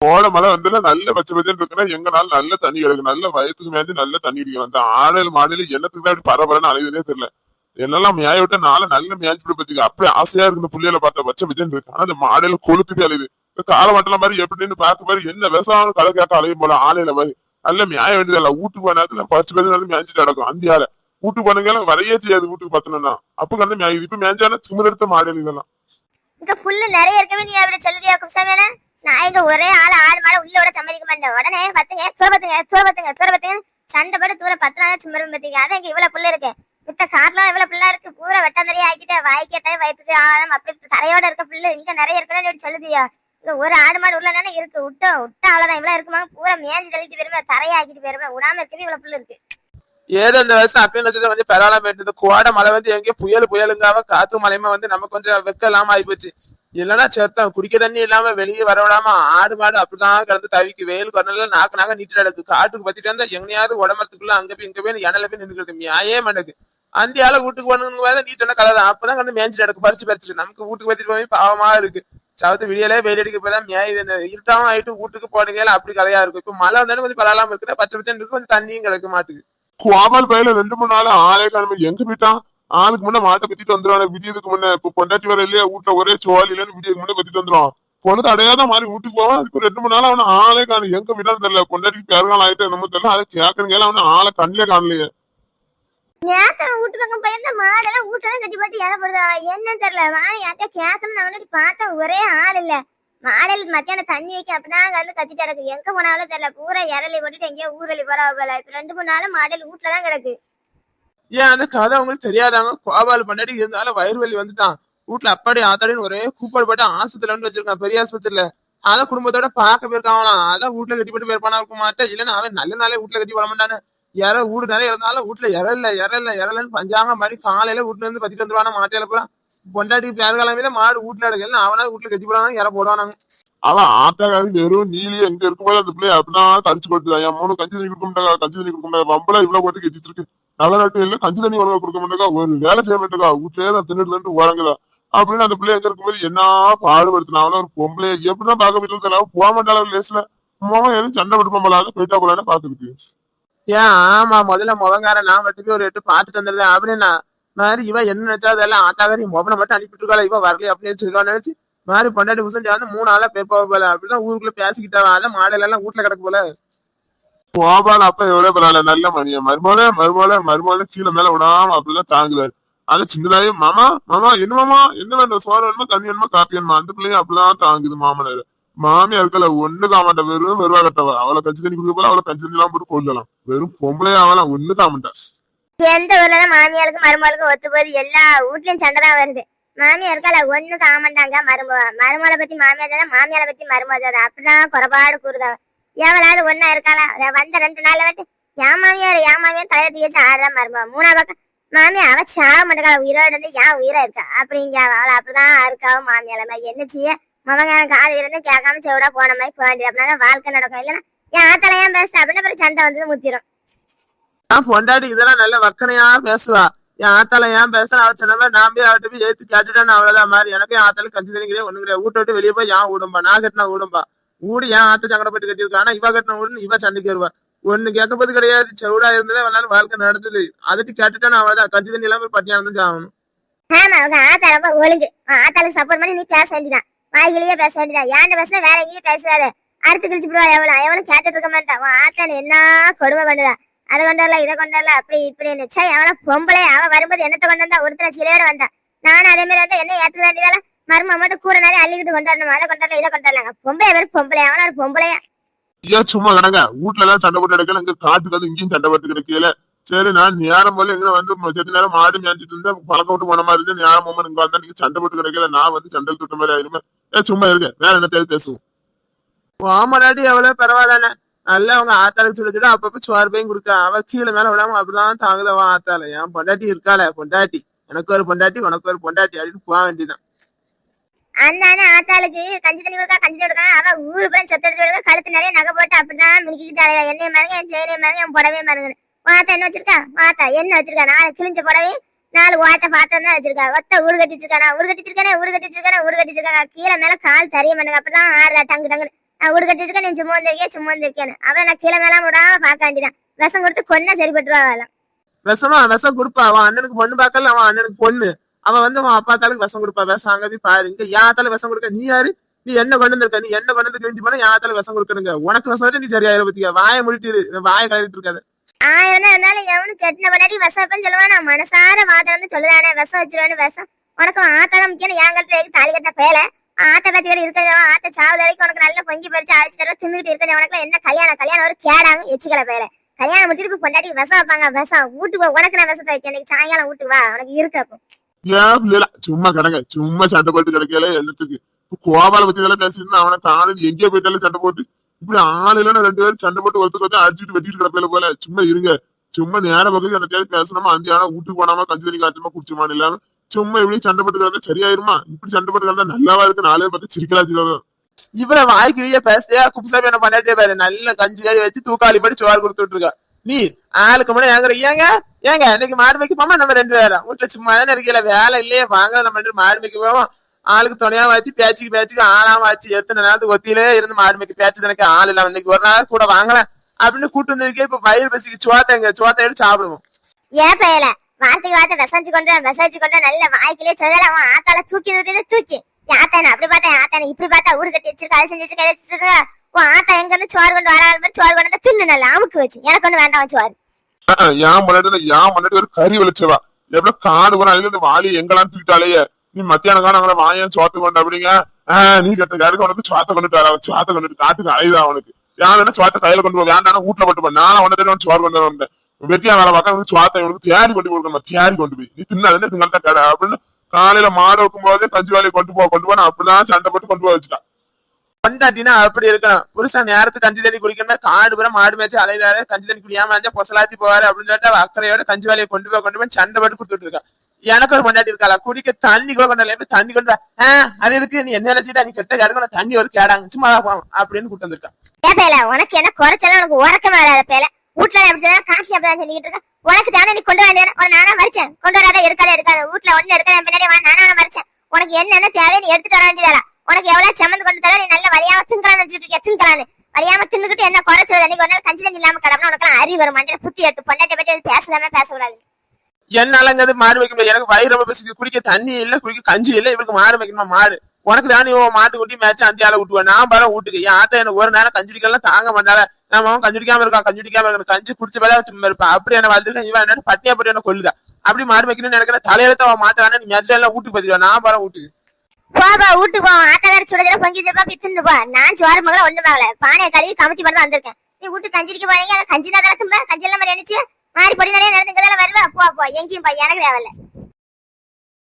கோடை மழை வந்து நல்ல பச்சை பச்சைன்னு இருக்குன்னா எங்கனால நல்ல தண்ணி கிடக்கு நல்ல வயத்துக்கு மேய்ஞ்சு நல்ல தண்ணி அடிக்கும். அந்த ஆடல் மாடல என்னத்துக்கு தான் பரபரன்னு அலையுதுனே தெரியல. என்னெல்லாம் மேய விட்ட நாளை நல்ல மேய்ச்சி பத்திக்கு அப்படியே ஆசையா இருக்கு இந்த புள்ளையில பார்த்தா பச்சை பச்சைன்னு இருக்கு. ஆனா அந்த மாடல கொளுத்துட்டு அலையுது. இந்த கால மாதிரி எப்படின்னு பார்த்து மாதிரி என்ன விவசாயம் கலை கேட்ட அழையும் போல ஆலையில மாதிரி நல்ல மேய வேண்டியதில்ல வீட்டுக்கு போன பச்சை பச்சை நல்ல மேய்ச்சிட்டு அந்த அந்தியால. வீட்டுக்கு போனீங்க வரையே செய்யாது வீட்டுக்கு பத்தணும்னா. அப்ப கண்டு மேயுது. இப்ப மேய்ஞ்சானா திமிரெடுத்த மாடல் இதெல்லாம். இங்க புல்லு நிறைய இருக்கவே நீ அப்படி சொல்லுதியா குப்சாமியான நான் ஒரே ஆள் ஆடு மாடு உள்ள விட சம்மதிக்க மாட்டேன். உடனே பத்துங்க தூர பத்துங்க தூர பத்துங்க தூர பத்துங்க சண்டை போட்டு தூர பத்துனாதான் சும்மரும் பத்திங்க அதான் இங்க இவ்வளவு புள்ள இருக்கு. மித்த காட்டுல இவ்வளவு புள்ள இருக்கு. பூரா வெட்டாந்தரையா ஆக்கிட்டு வாய்க்கிட்ட வயிற்றுக்கு ஆழம் அப்படி தரையோட இருக்க புல்லு இங்க நிறைய இருக்கணும்னு சொல்லுதியா? இங்க ஒரு ஆடு மாடு உள்ள இருக்கு. விட்டோம் விட்டா அவ்வளவுதான். இவ்வளவு இருக்குமா? பூரா மேஞ்சி தள்ளிட்டு போயிருமே தரையா ஆக்கிட்டு விடாம இருக்கவே இவ்வளவு புள்ள இருக்கு. ஏதோ இந்த வருஷம் அப்படின்னு வச்சது வந்து பரவாயில்ல போயிட்டு கோடை மழை வந்து எங்கேயும் புயல் புயலுங்காம காத்து மழையுமா வந்து நம்ம கொஞ்சம் வெக்கலாம் இல்லாம ஆயிப்போச்சு. இல்லைன்னா செத்தம் குடிக்க தண்ணி இல்லாம வெளியே வர விடாம ஆடு மாடு அப்படிதான் கிடந்து தவிக்கு வெயில் குரல நாக்கு நாக்க நீட்டு நடக்கு காட்டுக்கு பத்திட்டு வந்தா எங்கேயாவது உடம்பத்துக்குள்ள அங்க போய் இங்க போய் இடையில போய் நின்றுக்கிறது நியாயே மண்ணுக்கு. அந்த ஆள வீட்டுக்கு போகணுங்க நீ சொன்ன கலர் அப்பதான் வந்து மேய்ஞ்சிட்டு நடக்கு பறிச்சு பறிச்சுட்டு. நமக்கு வீட்டுக்கு பத்திட்டு போய் பாவமா இருக்கு. சவத்து விடியலே வெயில் அடிக்க போதான் மியாய் இருட்டாவும் ஆயிட்டு வீட்டுக்கு போனீங்க அப்படி கதையா இருக்கும். இப்ப மழை வந்தாலும் கொஞ்சம் பரவாயில்லாம இருக்கு பச்சை பச்சை இருக்கு கொஞ்சம் தண்ணியும் கிடக்க மாட்டுக்கு. கோபால் பையில ரெண்டு மூணு நாள் ஆளே காணுமே எங்க போயிட்டான்? ஆளுக்கு முன்ன மாட்டை பத்திட்டு வந்துருவான் விடியதுக்கு முன்ன. இப்ப பொண்டாட்டி வர இல்லையா? வீட்டுல ஒரே சோழி இல்லைன்னு விடியதுக்கு முன்ன பத்திட்டு வந்துருவான். பொண்ணு அடையாத மாதிரி வீட்டுக்கு போவான். அதுக்கு ஒரு ரெண்டு மூணு நாள் அவன ஆளே காணும் எங்க விடான்னு தெரியல. பொண்டாட்டிக்கு பேருகாலம் ஆயிட்டு என்னமோ தெரியல. அதை கேட்கறீங்க அவன ஆளை கண்ணிலே காணலையே. நேத்த வீட்டு பக்கம் போயிருந்த மாடெல்லாம் வீட்டுல கட்டி போட்டு இறப்படுதா என்னன்னு தெரியல. வாணி யார்கிட்ட கேட்கணும் நான் வந்துட்டு பார்த்தேன் ஒரே ஆள் இல்ல. மாடலுக்கு மத்தியானம் தண்ணி வைக்க அப்படிதான் அங்க வந்து கத்திட்டு கிடக்கு. எங்க போனாலும் தெரியல. பூரா இறலி போட்டுட்டு எங்கேயோ ஊரலி போறா போல. இப்ப ரெண்டு மூணு நாள் மாடல் வீட்டுலதான் கிடக்கு. ஏன் அந்த கதை அவங்களுக்கு தெரியாதாங்க? கோபால் பண்ணாடி இருந்தாலும் வயிறு வலி வந்துட்டான். வீட்டுல அப்பாடி ஆத்தாடின்னு ஒரே கூப்பாடு போட்டு ஆஸ்பத்திரில வந்து வச்சிருக்கான் பெரிய ஆஸ்பத்திரியில. அதான் குடும்பத்தோட பார்க்க போயிருக்காங்களாம் அதான் வீட்டுல கட்டி போட்டு போயிருப்பானா இருக்க மாட்டேன் இல்லைன்னா அவன் நல்ல நாளே வீட்டுல கட்டி போட மாட்டானு. யாரோ வீடு நிறைய இருந்தாலும் வீட்டுல இறல இறல இறலன்னு பஞ்சாங்க மாதிரி காலையில வீட்டுல இருந்து பத்திட்டு வந்துருவானா மாட்டையில பூரா. பொண்டாட்டி பேர் கிளம்பில மாடு வீட்டுல எடுக்கல அவனா வீட்டுல கட்டி போடாங்க இற போடுவானாங்க. அவன் ஆத்தாக்காக வெறும் நீலி எங்க இருக்கும்போது அந்த பிள்ளை அப்படின்னா தரிச்சு கொடுத்துதான் என் மூணு கஞ்சி தண்ணி கொடுக்க மாட்டாங்க. கஞ்சி தண்ணி கொடுக்க மாட்டாங்க. வம்பளா இவ்வளவு போட்டு கட்டிட்டு இருக்கு நல்ல நாட்டு இல்ல கஞ்சி தண்ணி உணவு கொடுக்க மாட்டேங்கா ஒரு வேலை செய்ய மாட்டேங்கா வீட்டுலயே தான் தின்னுட்டு உறங்குதா அப்படின்னு அந்த பிள்ளை எங்க இருக்கும்போது என்ன பாடுபடுத்தினா அவன ஒரு பொம்பளை எப்படிதான் பார்க்க வீட்டுல தெரியல. போக மாட்டாள லேஸ்ல. மோகம் எதுவும் சண்டை விட்டு போகலாது போயிட்டா போலான்னு பாத்துருக்கு ஏன்? ஆமா முதல்ல முகங்கார நான் மட்டுமே ஒரு எட்டு பாத்துட்டு வந்துருந்தேன் அப்படின்னா மாதிரி இவ என்ன நினைச்சா அதெல்லாம் ஆத்தாக்காரி மொபனை மட்டும் அனுப்பிட்டு இருக்கா இவ வரல அப்படின்னு சொல்லிருக்கான்னு நினைச்சு மாதிரி பொண்டாட்டி புசஞ்சா வந்து மூணு ஆளா பேப்பா போல அப்படிதான் ஊருக்குள்ள பேசிக்கிட்டா அதான் மாடல எல்லாம் வீட்டுல கிடக்கு போல. கோபால் அப்ப எவ்வளவு பரவாயில்ல நல்ல மணிய மருமோல மருமோல மருமோல கீழே மேல விடாம அப்படிலாம் தாங்குவாரு அது சின்னதாவே மாமா மாமா என்ன மாமா என்ன வேணும் சோறு வேணுமா தண்ணி வேணுமா காப்பி வேணுமா? அந்த பிள்ளையும் அப்படிதான் தாங்குது மாமனாரு. மாமியா இருக்கல ஒண்ணு தாமாட்டா வெறும் வெறுவா கட்டவா. அவளை கஞ்சி தண்ணி கொடுக்க போல அவளை கஞ்சி தண்ணி எல்லாம் போட்டு கொல்லலாம். வெறும் பொம்பளையா ஆகலாம் ஒண்ணு தாமட்டா எந்த ஊர்ல தான் மாமியாருக்கு மருமகளுக்கு ஒத்து போது எல்லா வீட்லயும் சண்டை தான் வருது. மாமியா இருக்கால ஒண்ணு காமண்டாங்க மருமக மருமகளை பத்தி மாமியா தான் மாமியாரை பத்தி மருமக அப்படிதான் குறைபாடு கூறுதான் எவளாவது ஒன்னா இருக்காளா? வந்த ரெண்டு நாள்ல வந்து என் மாமியார் என் மாமியார் தலையை தீச்சு ஆடுதான் மருமக மூணா பக்கம் மாமியா அவ சாக மாட்டேங்கால உயிரோட இருந்து ஏன் உயிரா இருக்கா? அப்படிங்க அவளை அப்படிதான் இருக்காவும் மாமியால மாதிரி. என்ன செய்ய? மவங்காரன் காது இருந்து கேட்காம செவிடா போன மாதிரி போக வேண்டியது? அப்படின்னா வாழ்க்கை நடக்கும். இல்லைன்னா என் ஆத்தல ஏன் பேசுற? அப்படின்னு அப்புறம் சண்டை வந்து முத்திரும். பொண்டாட்டி இதெல்லாம் நல்ல வக்கனையா பேசுவா. என் ஆத்தால ஏன் பேசுறேன் அவ சொன்ன மாதிரி நான் போய் அவட்ட போய் ஏத்து கேட்டுட்டேன் அவ்வளவுதான். மாதிரி எனக்கு என் ஆத்தால கஞ்சி தண்ணி ஒண்ணு கிடையாது. வீட்டை விட்டு வெளியே போய் ஏன் ஊடும்பா? நான் கட்டினா ஊடும்பா? ஊடு ஏன் ஆத்த சங்கடப்பட்டு கட்டியிருக்கா? ஆனா இவ கட்டின ஊடுன்னு இவ சண்டைக்கு வருவா. ஒண்ணு கேட்கப்போது கிடையாது. செவுடா இருந்ததே வேணாலும் வாழ்க்கை நடந்தது. அதட்டி கேட்டுட்டேன் அவ்வளவுதான். கஞ்சி தண்ணி இல்லாம பட்டியா இருந்து ஆகணும் ஆமா உங்க ஆத்தா ஒழுங்கு. சப்போர்ட் பண்ணி நீ பேச வேண்டியதான் வாய்கிலேயே பேச வேண்டியதான் ஏன்ட பேசினா வேற எங்கேயும் பேசுறாரு அறுத்து கிழிச்சு விடுவா எவ்வளவு? எவனும் கேட்டுட்டு இருக்க மாட்டான் உன் என்ன கொடுமை பண்ணுதா? அதை கொண்டு வரல இதை கொண்டு வரல அப்படி இப்படி நிச்சா எவ்வளவு பொம்பளை அவ வரும்போது என்னத்தை கொண்டு வந்தா? ஒருத்தர சிலையோட வந்தா. நானும் அதே மாதிரி வந்தா என்ன ஏத்துக்க வேண்டியதால மரும மட்டும் கூட நிறைய அள்ளிக்கிட்டு கொண்டு வரணும் அதை கொண்டு வரல இதை கொண்டு வரலாங்க பொம்பளை வெறும் பொம்பளை. அவனா ஒரு பொம்பளையா? ஏன் சும்மா கிடங்க வீட்டுல எல்லாம் சண்டை போட்டு கிடக்கல இங்க காட்டுக்கு வந்து இங்கேயும் சண்டை போட்டு கிடக்கல சரி நான் நேரம் போல எங்க வந்து செத்த நேரம் மாடு மேய்ச்சிட்டு இருந்தா பழக்கம் விட்டு போன மாதிரி இருந்து நேரம் போமா இங்க வந்தா நீங்க சண்டை போட்டு கிடக்கல நான் வந்து சண்டை தொட்ட மாதிரி ஆயிருமே ஏ சும்மா இருக்க வேற என்ன தேவை பேசுவோம்? ஆமாடாடி எவ்வளவு பரவாயில்லண்ணே. நல்லா அவங்க ஆத்தாளுக்கு சொல்லி சொல்லி அப்பப்ப சோறு பையும் கொடுக்க. அவ கீழே மேல விடாம அப்படிதான் தாங்குதவா ஆத்தால என் பொண்டாட்டி இருக்காள பொண்டாட்டி. எனக்கு ஒரு பொண்டாட்டி உனக்கு ஒரு பொண்டாட்டி அப்படின்னு போக வேண்டியதான் அந்த ஆத்தாளுக்கு கஞ்சி தண்ணி கொடுக்கா கஞ்சி கொடுக்கா. அவ ஊரு பூரா செத்து எடுத்து கொடுக்க. கழுத்து நிறைய நகை போட்டு அப்படிதான் மினிக்கிட்டு என்னைய மாருங்க என் செயலையை மாருங்க என் புடவையே மாருங்க வாத்தா என்ன வச்சிருக்கா? வாத்தா என்ன வச்சிருக்கா? நாலு கிழிஞ்ச புடவை நாலு ஓட்ட பாத்திரம் தான் வச்சிருக்கா. ஒத்த ஊரு கட்டி வச்சிருக்கா ஊரு கட்டி வச்சிருக்கானே ஊரு கட்டி வச்சிருக்கானே ஊரு கட்டி வச்சிருக்கா கீழே மேல கால் தெரிய மாட்டேங்க அப்படிதான் ஆறுதா டங்கு டங்கு நான் ஊரு கட்டி வச்சிருக்கேன் நீ சும்மா வந்திருக்கே சும்மா வந்திருக்கேன்னு அவன் நான் கீழே மேலாம் விடாம பார்க்க வேண்டியதான் விஷம் கொடுத்து கொன்னா சரிப்பட்டுருவா விஷமா விஷம் கொடுப்பா. அவன் அண்ணனுக்கு பொண்ணு பார்க்கல அவன் அண்ணனுக்கு பொண்ணு. அவன் வந்து அவன் அப்பா தாளுக்கு விஷம் கொடுப்பா விஷம் அங்க போய் பாரு. யாத்தால விஷம் கொடுக்க நீ யாரு? நீ என்ன கொண்டு வந்திருக்க நீ என்ன கொண்டு வந்து கிழிஞ்சு போனா யாத்தால விஷம் கொடுக்கணுங்க. உனக்கு விஷம் நீ சரியாயிர பத்தியா? வாயை முடிட்டு இரு. வாயை கழிட்டு இருக்காது. ஆயிரம் இருந்தாலும் எவனும் கெட்டின பண்ணாடி விஷம் வைப்பேன்னு சொல்லுவான். நான் மனசார வாதம் வந்து சொல்லுதானே. விஷம் வச்சிருவானு விஷம். உனக்கு ஆத்தால முக்கியம். என் கழுத்துல தாலி கட்ட பேல? ஆத்த பேச்சுக்கிட்டு இருக்கிறதோ. ஆத்த சாவது வரைக்கும் உனக்கு நல்லா பொங்கி பறிச்சு அழைச்சு தர தின்னுட்டு இருக்கிறது. உனக்கு என்ன கல்யாணம் கல்யாணம் ஒரு கேடாங்க. எச்சிக்கல பேல. கல்யாணம் முடிச்சிட்டு போய் பொண்டாட்டி விஷம் வைப்பாங்க. விஷம். வீட்டுக்கு வா, உனக்கு நான் விஷத்தை வைக்க இன்னைக்கு சாயங்காலம் வீட்டுக்கு வா. உனக்கு இருக்கு தேவையில்ல சும்மா கிடங்க சும்மா சண்டை போட்டு கிடைக்கல எல்லாத்துக்கு இப்ப கோபால பத்தி இதெல்லாம் பேசிட்டு அவனை தானே எங்கேயோ போயிட்டாலும் சண்டை போட்டு இப்படி ஆளுல ரெண்டு பேரும் சண்டை போட்டு ஒருத்தர் வந்து அடிச்சுட்டு வெட்டிட்டு கிடப்பையில போல. சும்மா இருங்க. சும்மா நேர பக்கத்து அந்த தேதி பேசணுமா? அந்த ஆனா வீட்டுக்கு போனாம? கஞ்சி தண்ணி காய்ச்சமா? குடிச்சுமான்னு இல்லாம சும்மா இப்படி சண்டை போட்டு கிடந்தா சரியாயிருமா? இப்படி சண்டை போட்டு கிடந்தா நல்லாவா இருக்கு? நாளே பார்த்து சிரிக்கலாம் இவர வாய்க்கிழிய பேசலையா குப்புசாமி என்ன பண்ணிட்டே பாரு. நல்ல கஞ்சி காரி வச்சு தூக்காளி படி சோறு கொடுத்துட்டு இருக்கா. நீ ஆளுக்கு முன்னாடி ஏங்குற ஏங்க? ஏங்க இன்னைக்கு மாடு மேய்க்க போமா? நம்ம ரெண்டு பேரும். வீட்டுல சும்மா தானே இருக்கல வேலை இல்லையே வாங்க நம்ம ரெண்டு மாடு மேய்க்க போவோம். ஆளுக்கு துணையா வச்சு பேச்சுக்கு பேச்சுக்கு ஆளாம வச்சு எத்தனை நேரத்துக்கு ஒத்தியிலே இருந்து மாடு மேய்க்க பேச்சு எனக்கு ஆள் இல்ல இன்னைக்கு ஒரு நாள் கூட வாங்கல. அப்படின்னு கூட்டு வந்திருக்கே இப்ப பயிர் பசிக்கு சோத்தைங்க சோத்தை எடுத்து சாப்பிடுவோம். ஏன் பயல? வார்த்தைக்கு வார்த்தை விசாரிச்சு கொண்டு விசாரிச்சு கொண்டு நல்ல வாய்க்கிலே சொல்லல அவன் ஆத்தால தூக்கி தூக்கி. ஆத்தான அப்படி பார்த்தா என் ஆத்தான இப்படி பார்த்தா ஊரு கட்டி வச்சிருக்கா அது செஞ்சு வச்சிருக்கா, இதை உன் ஆத்தா எங்க இருந்து சோறு கொண்டு வர மாதிரி சோறு கொண்டு வந்து தின்னு நல்லா அமுக்கு வச்சு. எனக்கு ஒண்ணு வேண்டாம் சோறு. ஏன் முன்னாடி ஏன் முன்னாடி ஒரு கறி வெளிச்சவா. எவ்வளவு காடு வரும் அதுல இருந்து வாலி எங்கெல்லாம் தூக்கிட்டாலேயே. நீ மத்தியான காலம் அங்கே வாயன் சோத்து கொண்டு அப்படிங்க. நீ கட்ட கருக்கு உனக்கு சோத்த கொண்டுட்டு வர சோத்த கொண்டுட்டு காட்டுக்கு அழைதா அவனுக்கு. யாரும் சோத்த கையில கொண்டு போ வேண்டாம் வீட்டுல போட்டு போ. நான் உடனே சோறு கொண்டு வந்தேன் வெட்டியா வேலை பார்க்க வந்து சோத்தை இவனுக்கு தேடி கொண்டு போய் கொடுக்கணும் தேடி கொண்டு போய். நீ தின்னாதுன்னு திங்கள்ட்ட கடை அப்படின்னு காலையில மாடு வைக்கும் போதே கஞ்சி வேலையை கொண்டு போ கொண்டு போன அப்படிதான் சண்டை போட்டு கொண்டு போய் வச்சுட்டான். பொண்டாட்டினா அப்படி இருக்கணும். புருஷன் நேரத்துக்கு கஞ்சி தண்ணி குடிக்கணும் காடு பூரா மாடு மேய்ச்சி அலைதாரு கஞ்சி தண்ணி குடியாம இருந்தா பொசலாத்தி போவாரு அப்படின்னு சொல்லிட்டு அக்கறையோட கஞ்சி வேலையை கொண்டு போய் கொண்டு போய் சண்டை போட்டு கொடுத்துட்டு இருக்கான் எனக்கு ஒரு பொண்டாட்டி இருக்காளா குடிக்க தண்ணி கூட கொண்டு இல்லை தண்ணி கொண்டு ஆஹ் அது எதுக்கு? நீ என்ன நினைச்சிட்டா நீ கெட்ட கருக்கு தண்ணி ஒரு கேடாங்க. சும்மா அப்படின்னு கூட்டு வந்திருக்கான் உனக்கு என்ன குறைச்சலாம் உனக்கு உறக்கமே வராத பயல வீட்டுல எப்படி காட்சி அப்படிதான் சொல்லிட்டு இருக்க. உனக்கு தானே நீ கொண்டு வந்தேன் ஒரு நானா மறிச்சேன். கொண்டு வராத எடுக்காத எடுக்காத வீட்டுல ஒண்ணு எடுக்காத பின்னாடி வா நானா மறிச்சேன். உனக்கு என்னென்ன தேவை நீ எடுத்துட்டு வர வேண்டியதா உனக்கு எவ்வளவு சம்மந்து கொண்டு தர நீ நல்ல வழியாம திங்கலாம் வச்சுட்டு இருக்க திங்கலான்னு வழியாம தின்னுக்கிட்டு என்ன குறைச்சது அன்னைக்கு ஒரு நாள் கஞ்சி தண்ணி இல்லாம கிடம்னா உனக்கு அறிவு வரும். மண்டையில புத்தி எட்டு பொண்டாட்டி பற்றி பேசலாமே பேசக்கூடாது. என்னாலங்கிறது மாடு வைக்க முடியாது எனக்கு வயிறு ரொம்ப பேசுக்கு குடிக்க தண்ணி இல்ல குடிக்க கஞ்சி இல்ல. இவருக்கு மாடு வைக்கணுமா? மாடு. உனக்கு தானே மாட்டு குட்டி மேட்ச் அந்த ஆளை விட்டுவேன் நான் பரவ வீட்டுக்கு. என் ஆத்தா எனக்கு ஒரு நேரம் கஞ்சி குடிக்கலாம் தாங்க மாட்டால நான் அவன் கஞ்சி குடிக்காம இருக்கான் கஞ்சி குடிக்காம இருக்கணும் கஞ்சி குடிச்ச வேலை சும்மா இருப்பா. அப்படி என்ன வளர்த்துருக்கேன் இவன் என்ன பட்டியா போட்டு என்ன கொள்ளுதா அப்படி மாடு வைக்கணும்னு நினைக்கிற தலையில அவன் மாட்டானே நீ மேட்ச் எல்லாம் வீட்டுக்கு பதிவா நான் பரம் வீட்டுக்கு. போபா வீட்டுக்கு போ. ஆட்டா வேற சுட சுட பொங்கி வச்சிருப்பா. போய் போ. நான் சோறு மகள ஒண்ணு வாங்கல. பானையை கழுவி கமிட்டி மட்டும் வந்திருக்கேன். நீ வீட்டு கஞ்சி குடிக்க போறீங்க? கஞ்சி தான் திம்ப கஞ்சி எல்லாம் மாதிரி நினைச்சு மாறி பொடி நிறைய நடந்துங்கிறதால வருவா? போ போ. எங்கேயும் பா எனக்கு தேவையில்லை